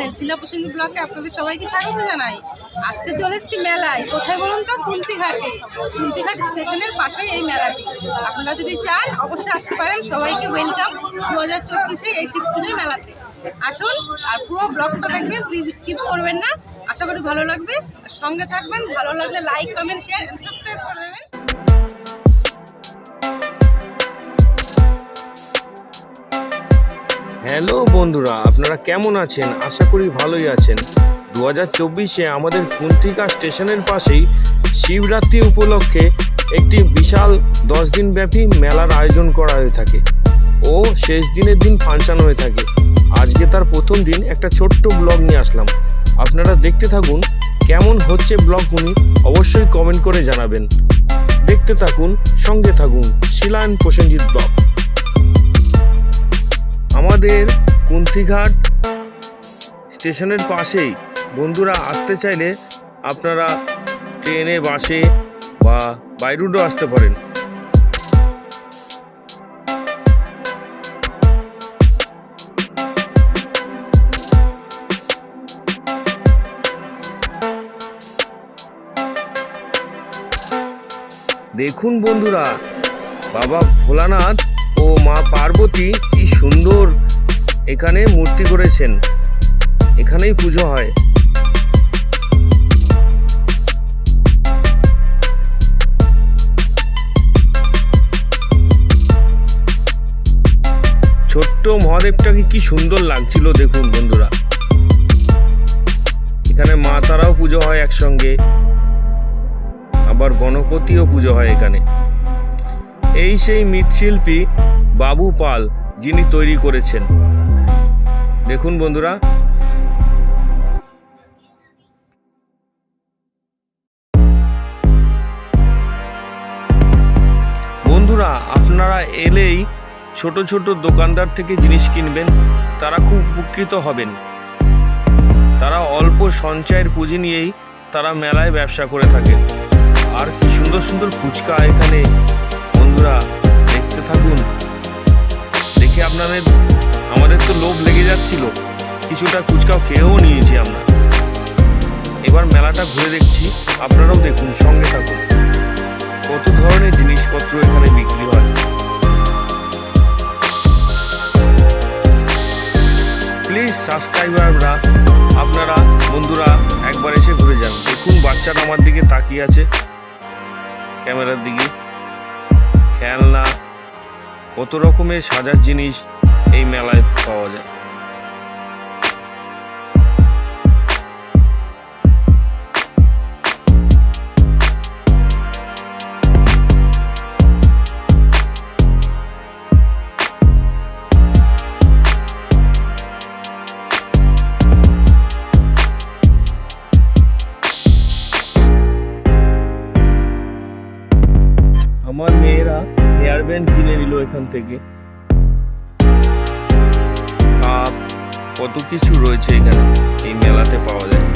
Channel শিলা প্রসঙ্গী ব্লগে আপনাদের সবাইকে স্বাগত জানাই। আজকে চলে এসেছি মেলায়। কোথায় বলুন তো? কুন্তিঘাটে। কুন্তিঘাট স্টেশনের পাশেই এই মেলাটি। আপনারা যদি চান, অবশ্যই আসতে পারেন। সবাইকে ওয়েলকাম। দু হাজার চব্বিশে এই শিব পুজোর মেলাতে। আসুন আর পুরো ব্লগটা দেখবেন। প্লিজ স্কিপ করবেন না। আশা করি ভালো লাগবে। সঙ্গে থাকবেন। ভালো লাগলে লাইক, কমেন্ট শেয়ার সাবস্ক্রাইব করে দেবেন। হ্যালো বন্ধুরা, আপনারা কেমন আছেন? আশা করি ভালোই আছেন। দু হাজার চব্বিশে আমাদের কুন্তিকা স্টেশনের পাশেই শিবরাত্রি উপলক্ষে একটি বিশাল দশ দিন ব্যাপী মেলার আয়োজন করা হয়ে থাকে ও শেষ দিনের দিন ফাংশন হয়ে থাকে। আজকে তার প্রথম দিন, একটা ছোট্ট ব্লগ নিয়ে আসলাম। আপনারা দেখতে থাকুন কেমন হচ্ছে ব্লগগুলি, অবশ্যই কমেন্ট করে জানাবেন। দেখতে থাকুন, সঙ্গে থাকুন, শিলায়ন প্রসেনজিৎ ব্লগ আমাদের কুন্তিঘাট স্টেশনের পাশেই। বন্ধুরা, আসতে চাইলে আপনারা ট্রেনে, বাসে বা বাই রুটও আসতে পারেন। দেখুন বন্ধুরা, বাবা ভোলানাথ ও মা পার্বতী, কি সুন্দর এখানে মূর্তি করেছেন। এখানেই পুজো হয়। ছোট্ট মহাদেবটাকে কি সুন্দর লাগছিল দেখুন বন্ধুরা। এখানে মা তারাও পুজো হয় একসঙ্গে। আবার গণপতিও পুজো হয় এখানে। এই সেই মৃৎশিল্পী বাবু পাল যিনি তৈরি করেছেন। দেখুন বন্ধুরা। বন্ধুরা, আপনারা এলেই ছোট ছোট দোকানদার থেকে জিনিস কিনবেন, তারা খুব উপকৃত হবেন। তারা অল্প সঞ্চয়ের পুঁজি নিয়েই তারা মেলায় ব্যবসা করে থাকে আর কি সুন্দর সুন্দর ফুচকা এখানে। বন্ধুরা, দেখতে থাকুন। দেখে আপনাদের, আমাদের তো লোভ লেগে যাচ্ছিল। কিছুটা ফুচকাও খেয়েও নিয়েছি আমরা। এবার মেলাটা ঘুরে দেখছি, আপনারাও দেখুন, সঙ্গে থাকুন। কত ধরনের জিনিসপত্র এখানে বিক্রি হয়। প্লিজ সাবস্ক্রাইবাররা, আপনারা, বন্ধুরা, একবার এসে ঘুরে যান। দেখুন বাচ্চাটা আমার দিকে তাকিয়ে আছে। ক্যামেরার দিকে। খেলনা কত রকমের সাজার জিনিস এই মেলায় পাওয়া যায়। এখান থেকে। কাপ কত কিছু রয়েছে এখানে এই মেলাতে পাওয়া যায়।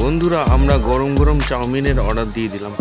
বন্ধুরা আমরা গরম গরম চাউমিনের অর্ডার দিয়ে দিলাম।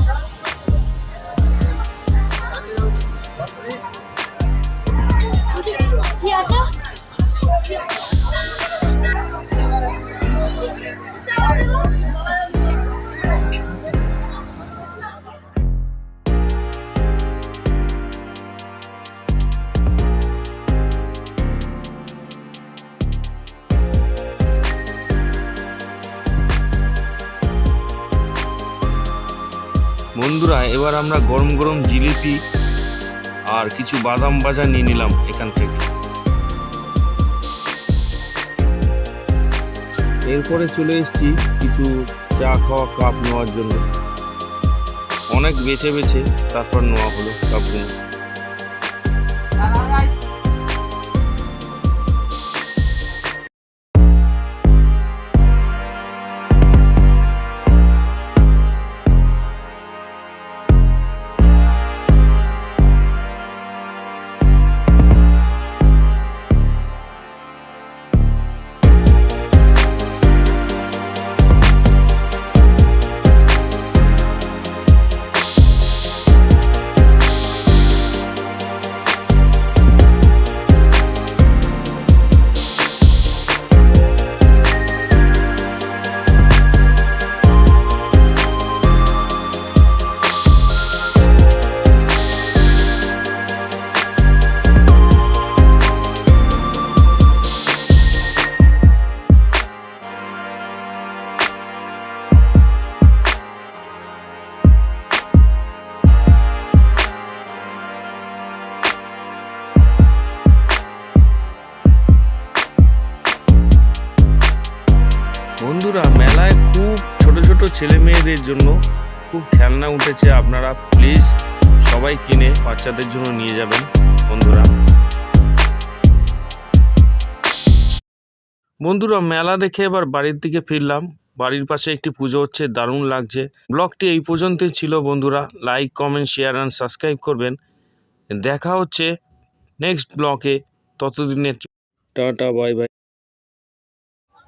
বন্ধুরা, এবার আমরা গরম গরম জিলিপি আর কিছু বাদাম ভাজা নিয়ে নিলাম এখান থেকে। এরপরে চলে এসেছি কিছু চা খাওয়া কাপ নেওয়ার জন্য। অনেক বেছে বেছে, তারপর নেওয়া হলো কাপগুলো বন্ধুরা, মেলায় খুব ছোট ছোট ছেলে মেয়েদের জন্য খুব খেলনা উঠেছে আপনারা। প্লিজ সবাই কিনে বাচ্চাদের জন্য নিয়ে যাবেন, বন্ধুরা। বন্ধুরা, মেলা দেখে এবার বাড়ির দিকে ফিরলাম। বাড়ির পাশে একটি পুজো হচ্ছে, দারুণ লাগছে। ব্লগটি এই পর্যন্তই ছিল, বন্ধুরা। Like comment share and subscribe করবেন। দেখা হচ্ছে নেক্সট ব্লকে ততদিনের টাটা বাই বাই